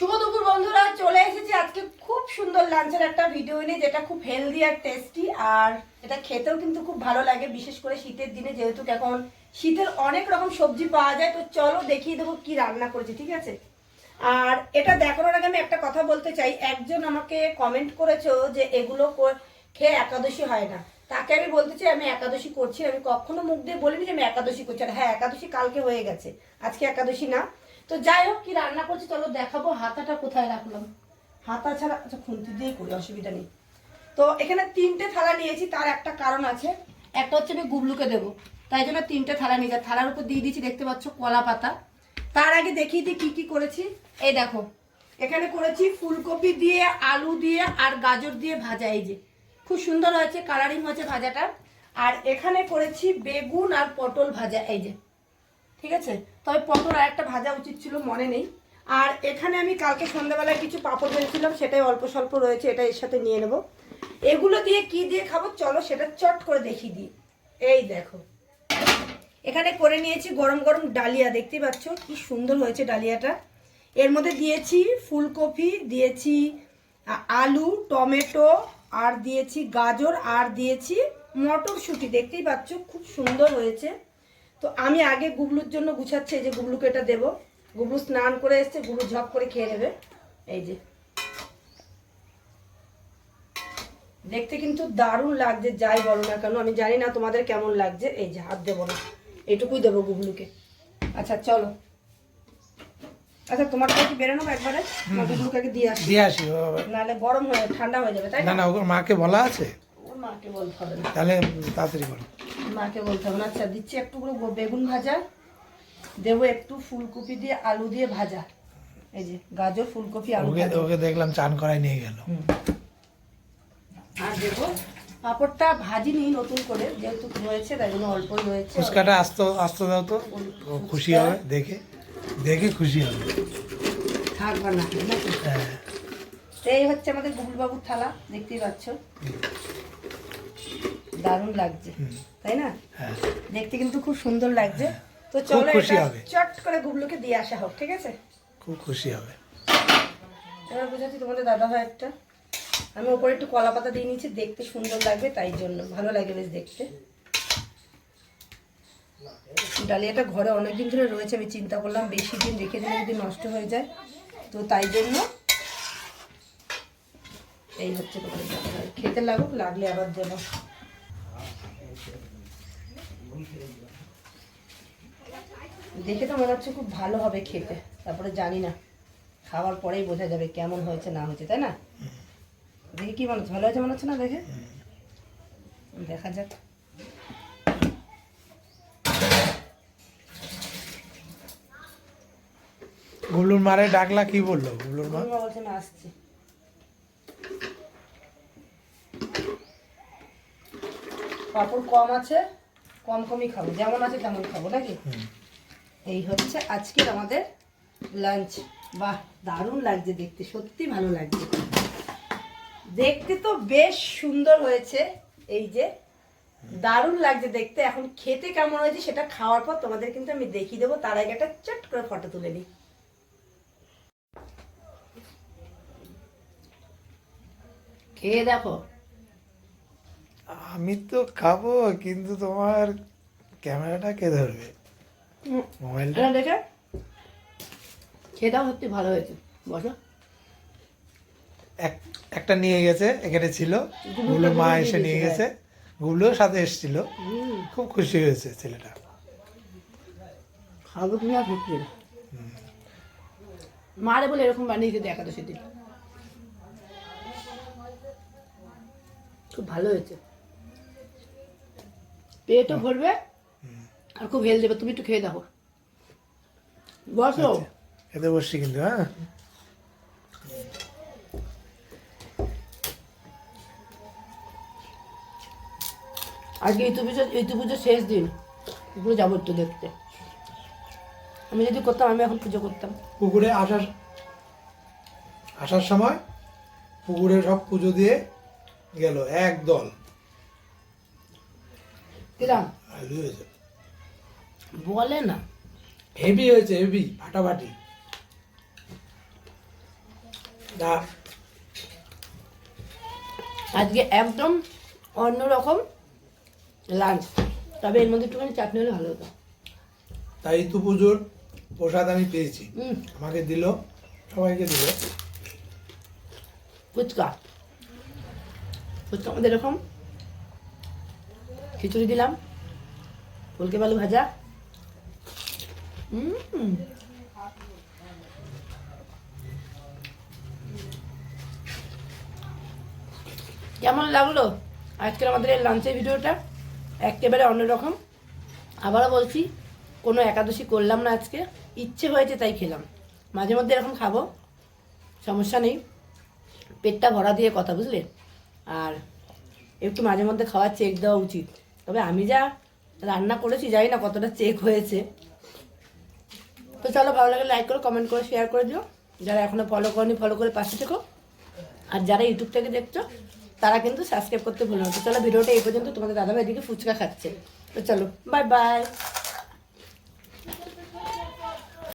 শুভ দুপুর বন্ধুরা, চলে এসেছি আজকে খুব সুন্দর লাঞ্চের একটা ভিডিও নিয়ে, যেটা খুব হেলদি আর টেস্টি আর এটা খেতেও কিন্তু খুব ভালো লাগে, বিশেষ করে শীতের দিনে, যেহেতু এখন শীতের অনেক রকম সবজি পাওয়া যায়, তো চলো দেখিয়ে দেবো কি রান্না করেছি, ঠিক আছে? আর এটা দেখানোর আগে আমি একটা কথা বলতে চাই, একজন আমাকে কমেন্ট করেছ যে এগুলো খেয়ে একাদশী হয় না। তাকে আমি বলতে চাই, আমি একাদশী করছি, আমি কখনো মুখ দিয়ে বলিনি যে আমি একাদশী করছি, আর হ্যাঁ একাদশী কালকে হয়ে গেছে, আজকে একাদশী না। তো যাই হোক, কি রান্না করছি, চলো দেখাবো হাতাটা কোথায় রাখলাম। হাতা ছাড়া আচ্ছা খুন্তি দিয়ে করি, অসুবিধা নেই। তো এখানে তিনটে থালা নিয়েছি, তার একটা কারণ আছে। একটা হচ্ছে আমি গুবলুকে দেবো, তাই জন্য তিনটে থালা নিয়ে যায় থালার উপর দিয়ে দিয়েছি, দেখতে পাচ্ছ, কলা পাতা। তার আগে দেখিয়ে দিই কী কি করেছি। এই দেখো, এখানে করেছি ফুলকপি দিয়ে, আলু দিয়ে, আর গাজর দিয়ে ভাজা। এই যে, খুব সুন্দর হয়েছে কালারিং হয়েছে ভাজাটা। আর এখানে করেছি বেগুন আর পটল ভাজা। এই যে ঠিক আছে? তবে পটল আর একটা ভাজা উচিত ছিল, মনে নেই। আর এখানে আমি কালকে সন্ধ্যাবেলায় কিছু পাঁপড় ভেজেছিলাম, সেটাই অল্প স্বল্প রয়েছে, এটা এর সাথে নিয়ে নেব। এগুলো দিয়ে কি দিয়ে খাব? চলো সেটা চট করে দেখিয়ে দিই। এই দেখো। এখানে করে নিয়েছি গরম গরম ডালিয়া দেখতে পাচ্ছ? কি সুন্দর হয়েছে ডালিয়াটা। এর মধ্যে দিয়েছি ফুলকপি, দিয়েছি আলু, টমেটো, আর দিয়েছি গাজর, আর দিয়েছি মটরশুঁটি, দেখতেই পাচ্ছ? খুব সুন্দর হয়েছে। তো আমি আগে গুবলুর জন্য গুছাচ্ছি এই যে গুবলুকে এটা দেবো। গুবলু স্নান করে এসছে গুবলু ঝপ করে খেয়ে নেবে। এই যে। দেখতে কিন্তু দারুণ লাগছে যাই বলো না কেন আমি জানি না তোমাদের কেমন লাগছে। এই যে হাত দেবো না। এটুকুই দেবো গুবলুকে। আচ্ছা চলো। আচ্ছা তোমারটা কি বেরোনো একবারে? গুবলুকে দিয়ে আসি দিয়ে আসি নাহলে গরম হয়ে ঠান্ডা হয়ে যাবে তাই না? না ওর মাকে বলা আছে। ওর মাকে বলতে হবে তাহলে তাড়াতাড়ি করো মাকে বলতে হবে না। আচ্ছা দিচ্ছি একটু করে গো- বেগুন ভাজা। দেবো একটু ফুলকপি দিয়ে আলু দিয়ে ভাজা। এই যে গাজর ফুলকপি আলু ওকে দেখলাম চান করায় নিয়ে গেল। আর দেবো পাঁপড়টা ভাজিনি নতুন করে যেহেতু রয়েছে তাই জন্য অল্প রয়েছে। ফুচকাটা আস্ত আস্ত দাও তো। ও খুশি হবে দেখে দেখে খুশি হবে। থাকবা না? হ্যাঁ। এই হচ্ছে আমাদের গুবুল বাবুর থালা দেখতেই পাচ্ছ। দারুণ লাগছে। তাই না? হ্যাঁ। দেখতে কিন্তু খুব সুন্দর লাগছে। তো চলো। চট করে গুবলুকে দিয়ে আসা হোক ঠিক আছে? খুব খুশি হবে। এবার বুঝাচ্ছি তোমাদের দাদা ভাই একটা। আমি ওপরে একটু কলা পাতা দিয়ে নিয়েছি দেখতে সুন্দর লাগবে তাই জন্য। ভালো লাগে বেশ দেখতে। ডালিয়াটা ঘরে অনেকদিন ধরে রয়েছে আমি চিন্তা করলাম বেশি দিন রেখে দিলে যদি নষ্ট হয়ে যায়। তো তাই জন্য এই হচ্ছে তোমাদের খেতে লাগুক লাগলে আবার দেবো। দেখে তো মনে হচ্ছে খুব ভালো হবে খেতে। তারপরে জানি না খাওয়ার পরেই বোঝা যাবে কেমন হয়েছে না হয়েছে তাই না? দেখে কি মনে হচ্ছে ভালো হয়েছে মনে হচ্ছে না দেখে? দেখা যাক। গুবলুর মারে ডাকলা কি বলল গুবলুর মা? বলছে আমি আসছি। পাপড় কম আছে কম কমই খাব যেমন আছে তেমন খাব নাকি। এই হচ্ছে আজকের আমাদের লাঞ্চ বাহ, দারুণ লাগছে দেখতে, সত্যি ভালো লাগছে। দেখতে তো বেশ সুন্দর হয়েছে, এই যে। দারুণ লাগছে দেখতে, এখন খেতে কেমন হয়েছে সেটা খাওয়ার পর তোমাদের কিন্তু আমি দেখিয়ে দেবো, তার আগে একটা চট করে ফটো তুলে নিই। খেয়ে দেখো। আমি তো খাব, কিন্তু তোমার ক্যামেরাটা কে ধরবে। মোবাইলটা এটা দেখে? দাও সত্যি ভালো হয়েছে। বসো। এক একটা নিয়ে গেছে এখানে ছিল। গুবলুর মা এসে নিয়ে গেছে, গুবলুর সাথে এসেছিল। খুব খুশি হয়েছে ছেলেটা। খাব তুমি আর না মারে বলে এরকম বানিয়েছে দেখা তো সেদিন। খুব ভালো হয়েছে। পেটও ভরবে। আর খুব হেল দেবে তুমি একটু খেয়ে দেখো। বসো। এতে বসছি কিন্তু হ্যাঁ? আজকে ইতু পুজো ইতু পুজো শেষ দিন পুরো যাব একটু দেখতে। আমি যদি করতাম আমি এখন পুজো করতাম। পুকুরে আসার আসার সময় পুকুরে সব পুজো দিয়ে গেল এক দল কিরাম ভালোই হয়েছে বলে না। হেভি হয়েছে হেভি ফাটাফাটি। আজকে একদম অন্যরকম লাঞ্চ তবে এর মধ্যে একটুখানি চাটনি হলে ভালো হতো। তাই তো পুজোর প্রসাদ আমি পেয়েছি। হুম আমাকে দিল সবাইকে দিল। ফুচকা। ফুচকা আমাদের এরকম। খিচুড়ি দিলাম। ফুলকে বালু ভাজা। হুম। কেমন লাগল আজকের আমাদের এই লাঞ্চের ভিডিওটা? একেবারে অন্যরকম। আবারও বলছি, কোনো একাদশী করলাম না আজকে। ইচ্ছে হয়েছে তাই খেলাম। মাঝে মধ্যে এরকম খাব, সমস্যা নেই। পেটটা ভরা দিয়ে কথা, বুঝলে? আর একটু মাঝে মধ্যে খাওয়ার চেক দেওয়া উচিত। তবে আমি যা রান্না করেছি, জানি না কতটা চেক হয়েছে। তো চলো ভালো লাগে লাইক করো কমেন্ট করে শেয়ার করে দিও। যারা এখনও ফলো করনি ফলো করে পাশে থেকো। আর যারা ইউটিউব থেকে দেখছ, তারা কিন্তু সাবস্ক্রাইব করতে ভুলো তো চলো ভিডিওটা এই পর্যন্ত, তোমাদের দাদাভাই এদিকে ফুচকা খাচ্ছে। তো চলো বাই বাই